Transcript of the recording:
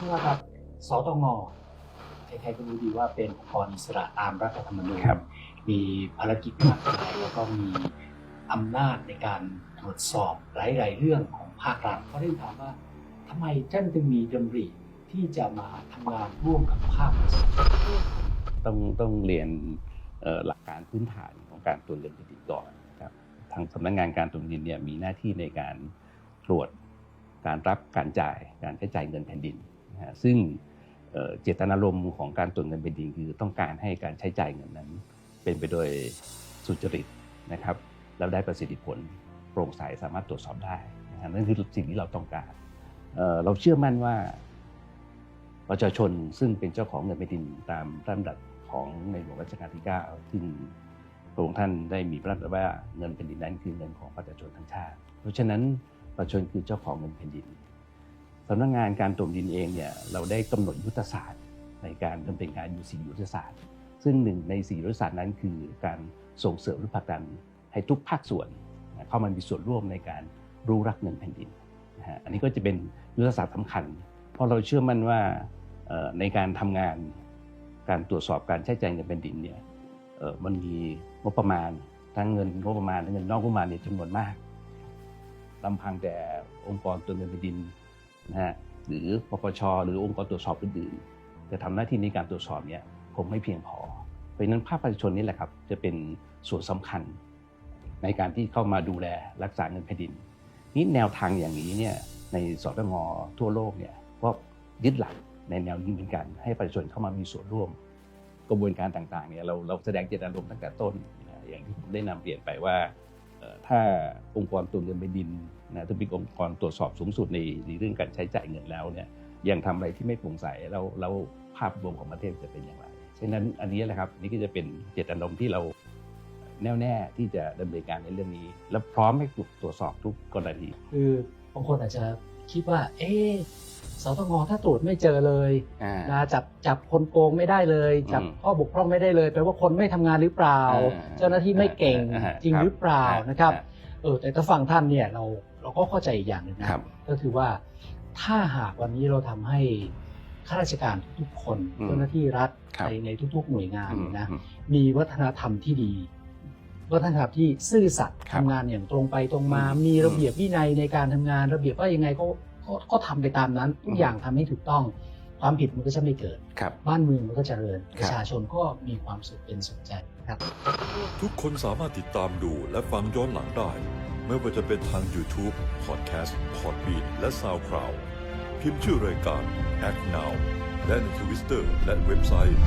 ผู้ว่าครับสตงใครๆก็รู้ดีว่าเป็นองค์กรอิสระตามรัฐธรรมนูญครับมีภารกิจมากมายแล้วก็มีอำนาจในการตรวจสอบหลาย ๆ เรื่องของภาครัฐเขาได้ถามว่าทำไมท่านจึงมีดำริที่จะมาทำงานร่วมกับภาคประชาชนต้องต้องเรียนเอ่อหลักการพื้นฐานของการตรวจเงินแผ่นดินก่อนนะครับทางสำนักงานการตรวจเงินแผ่นดินเนี่ยมีหน้าที่ในการตรวจการรับการจ่ายการใช้จ่ายเงินแผ่นดิน นะฮะซึ่งเจตนารมณ์ของการตรวจเงินแผ่นดินคือต้องการให้การใช้จ่ายเงินนั้น เป็นไปโดยสุจริตนะครับแล้วได้ประสิทธิผลโปร่งใสสามารถตรวจสอบได้นะนั่นคือสิ่งที่เราต้องการเเราเชื่อมั่นว่าประชาชนซึ่งเป็นเจ้าของเงินแผ่นดินตามพระดำรัสของในหลวงรัชกาลที่ 9 ซึ่งพระองค์ท่านได้มีพระดำรัสว่าเงินแผ่นดินนั้นคือเงินของประชาชนทั้งชาติ เพราะฉะนั้นประชาชนคือเจ้าของเงินแผ่นดิน สำนักงานการตรวจดินเองเนี่ยเราได้กำหนดยุทธศาสตร์ ในการดำเนินการอยู่สี่ยุทธศาสตร์ ซึ่งหนึ่งในสี่ยุทธศาสตร์นั้นคือการส่งเสริมหรือผลักดันให้ทุกภาคส่วนเข้ามามีส่วนร่วมในการรู้รักเงินแผ่นดินนะฮะอันนี้ก็จะเป็นยุทธศาสตร์สำคัญ เพราะเราเชื่อมั่นว่าในการทำงานการตรวจสอบการใช้จ่ายเงินแผ่นดินเนี่ยมันมีงบประมาณทั้งเงินงบประมาณและเงินนอกงบประมาณเนี่ยจำนวนมากลำพังแต่องค์กรตรวเงินแผ่นดิน นะฮะหรือปปชหรือองค์กรตรวจสอบอื่นๆจะทำหน้าที่ในการตรวจสอบเนี่ยคงไม่เพียงพอ เพราะนั้นภาคประชาชนนี่แหละครับจะเป็นส่วนสำคัญ ในการที่เข้ามาดูแลรักษาเงินแผ่นดินนี่แนวทางอย่างนี้เนี่ยในสตงทั่วโลกเนี่ยก็ยึดหลักในแนวนี้เหมือนกัน ให้ประชาชนเข้ามามีส่วนร่วม กระบวนการต่างๆเนี่ยเราเราแสดงเจตนารมณ์ตั้งแต่ต้น อย่างที่ผมได้นำเรียนไปว่า ถ้าองค์กรตรวจเงินแผ่นดินนะถ้าเป็นองค์กรตรวจสอบสูงสุดในในเรื่องการใช้จ่ายเงินแล้วเนี่ยยังทำอะไรที่ไม่โปร่งใสแล้วแล้วภาพรวมของประเทศจะเป็นอย่างไรฉะนั้นอันนี้แหละครับนี่ก็จะเป็นเจตนารมณ์ที่เราแน่วแน่ที่จะดำเนินการในเรื่องนี้ และพร้อมให้ตรวจสอบทุกกรณี คือบางคนอาจจะคิดว่า เอ๊ะ สตงถ้าตรวจไม่เจอเลยอ่า นะจับจับคนโกงไม่ได้เลย จับอืมข้อบกพร่องไม่ได้เลยแปลว่าคนไม่ทำงานหรือเปล่า อ่าเจ้าหน้าที่ไม่เก่งอ่าจริงครับหรือเปล่าอ่านนะครับอ่าเออแต่ถ้าฟังท่านเนี่ยเราเราก็เข้าใจอีกอย่างหนึ่งนะครับ ก็คือว่าถ้าหากวันนี้เราทำให้ข้าราชการทุกๆคนอืมเจ้าหน้าที่รัฐครับ ในในทุก ๆ หน่วยงานอืมนะ อืม มีวัฒนธรรมที่ดี วัฒนธรรมที่ซื่อสัตย์ครับทำงานอย่างตรงไปตรงมา อืมมีระเบียบวินัยในการทำงาน ระเบียบว่ายังไงก็ ก็ก็ทำไปตามนั้นทุอืกมอย่างทำให้ถูกต้องความผิดมันก็จะไม่เกิดครับบ้านเมืองมันก็เจริญครับประชาชนก็มีความสุขเป็นสุขใจครับ ทุกคนสามารถติดตามดูและฟังย้อนหลังได้ ไม่ว่าจะเป็นทาง YouTube, Podcast, Podbean และ SoundCloud พิมพ์ชื่อรายการ Act Now และในทวิสเตอร์และเว็บไซต์